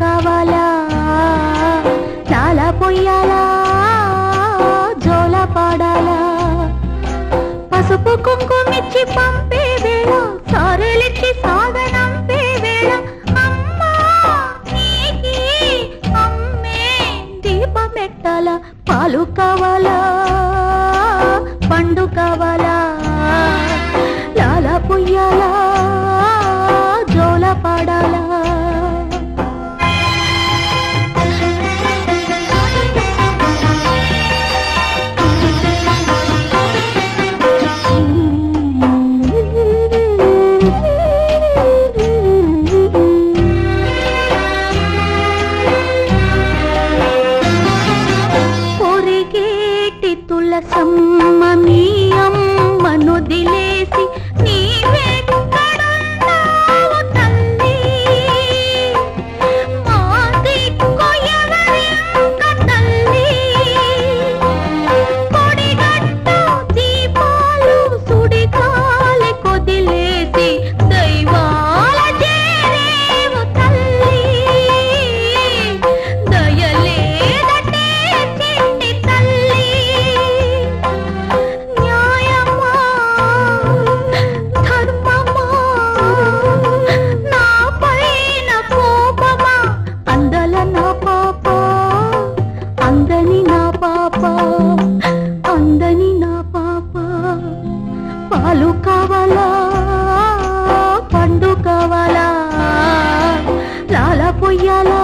కావాలా? చాలా పొయ్యాలా? జోల పాడాలా? పసుపు కుంకుమిచ్చి పంపే వేళ సారెలిచ్చి సాగనంపే వేళ. దీపం పెట్టాలా? పాలు కావాలా? పండు కావాలా? పొరిగేటి మీ అమ్మను దిలే పొయ్యాల?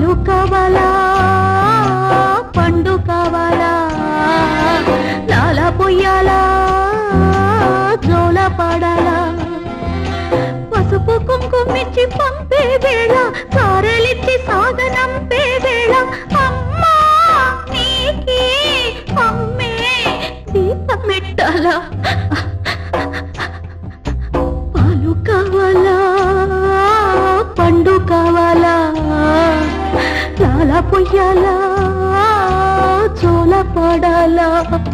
పాలు కావాలా పండు కావాలా లాల పొయ్యాలా జోల పాడాలా. పసుపు కుంకుమిచ్చి పంపే వేళ సారెలిచ్చి సాగనంపే వేళ అమ్మా నీకి అమ్మే దీపం లాల పొయ్యాలా పడాలా?